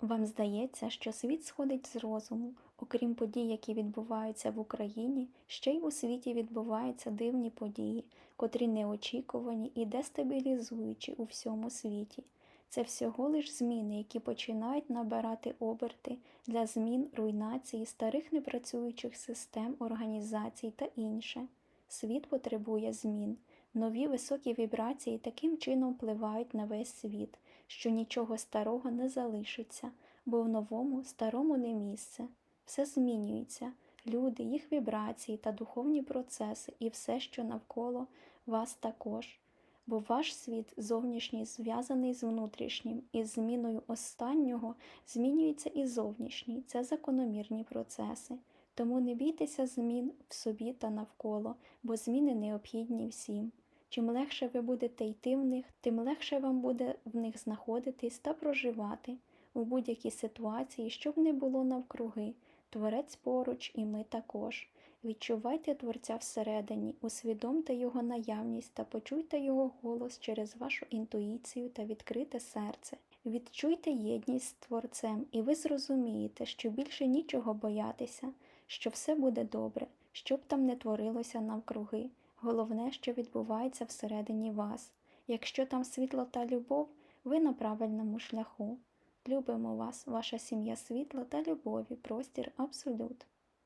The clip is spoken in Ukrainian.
Вам здається, що світ сходить з розуму. Окрім подій, які відбуваються в Україні, ще й у світі відбуваються дивні події, котрі неочікувані і дестабілізуючі у всьому світі. Це всього лиш зміни, які починають набирати оберти для змін руйнації старих непрацюючих систем, організацій та інше. Світ потребує змін. Нові високі вібрації таким чином впливають на весь світ, що нічого старого не залишиться, бо в новому старому не місце. Все змінюється, люди, їх вібрації та духовні процеси, і все, що навколо вас також. Бо ваш світ зовнішній зв'язаний з внутрішнім, і з зміною останнього змінюється і зовнішній. Це закономірні процеси. Тому не бійтеся змін в собі та навколо, бо зміни необхідні всім. Чим легше ви будете йти в них, тим легше вам буде в них знаходитись та проживати у будь-якій ситуації, щоб не було навкруги. Творець поруч, і ми також. Відчувайте Творця всередині, усвідомте Його наявність та почуйте Його голос через вашу інтуїцію та відкрите серце. Відчуйте єдність з Творцем, і ви зрозумієте, що більше нічого боятися, що все буде добре, що б там не творилося навкруги. Головне, що відбувається всередині вас. Якщо там світло та любов, ви на правильному шляху. Любимо вас, ваша сім'я світла та любові, простір абсолют.